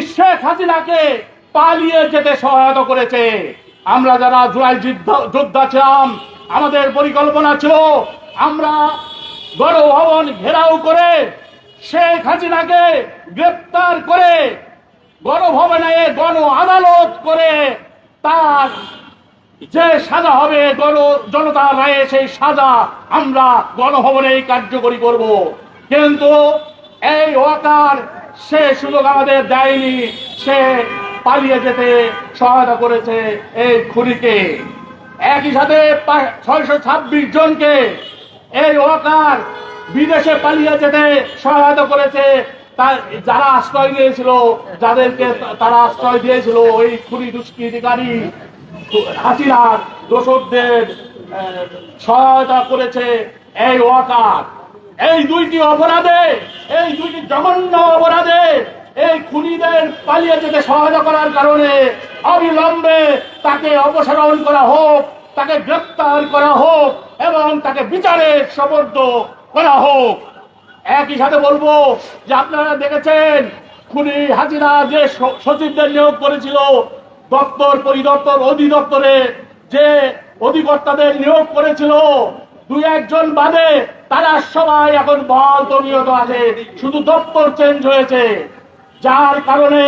শেখ হাসিনাকে পালিয়ে যেতে সহায়তা করেছে। আমরা যারা জুলাই যুদ্ধ- ছিলাম, আমাদের পরিকল্পনা ছিল, আমরা গণভবন ঘেরাও করে শেখ হাসিনাকে গ্রেপ্তার করে গণভবনে গণ আদালত করে তার যে সাজা হবে, গণ জনতার রায়ে সেই সাজা আমরা গণভবনেই কার্যকরী করব। কিন্তু এই ওয়াকার সে সুযোগ আমাদের দেয়নি। সে পালিয়ে যেতে সহায়তা করেছে এই খুনিকে। একই সাথে ছয়শো ছাব্বিশ জনকে এই ওয়াকার বিদেশে পালিয়ে যেতে সহায়তা করেছে। যারা আশ্রয় দিয়েছিল যাদেরকে তারা আশ্রয় দিয়েছিল ওই খুনি দুষ্কৃতিকারী হাসিনার দোষকদের সহায়তা করেছে এই ওয়াকার। এই দুইটি অপরাধে, এই দুইটি জঘন্য অপরাধে এই খুনিদের পালিয়ে যেতে সহায়তা করার কারণে অবিলম্বে তাকে অপসারণ করা হোক, তাকে গ্রেপ্তার করা হোক এবং তাকে বিচারের সমর্থ করা হোক। একই সাথে বলব যে আপনারা দেখেছেন, খুনি হাজিরা যে সচিবদের নিয়োগ করেছিল, দপ্তর পরিদপ্তর অধিদপ্তরে যে অধিকর্তাদের নিয়োগ করেছিল, দুই একজন বাদে তারা সবাই এখন বহাল তবিয়ত আছে, শুধু দপ্তর চেঞ্জ হয়েছে। যার কারণে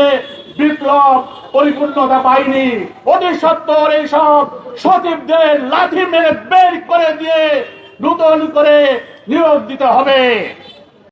বিপ্লব পরিপূর্ণতা পায়নি। অতি সত্তর এইসব সচিবদের লাঠি মেরে বের করে দিয়ে নতুন করে নিয়োগ দিতে হবে।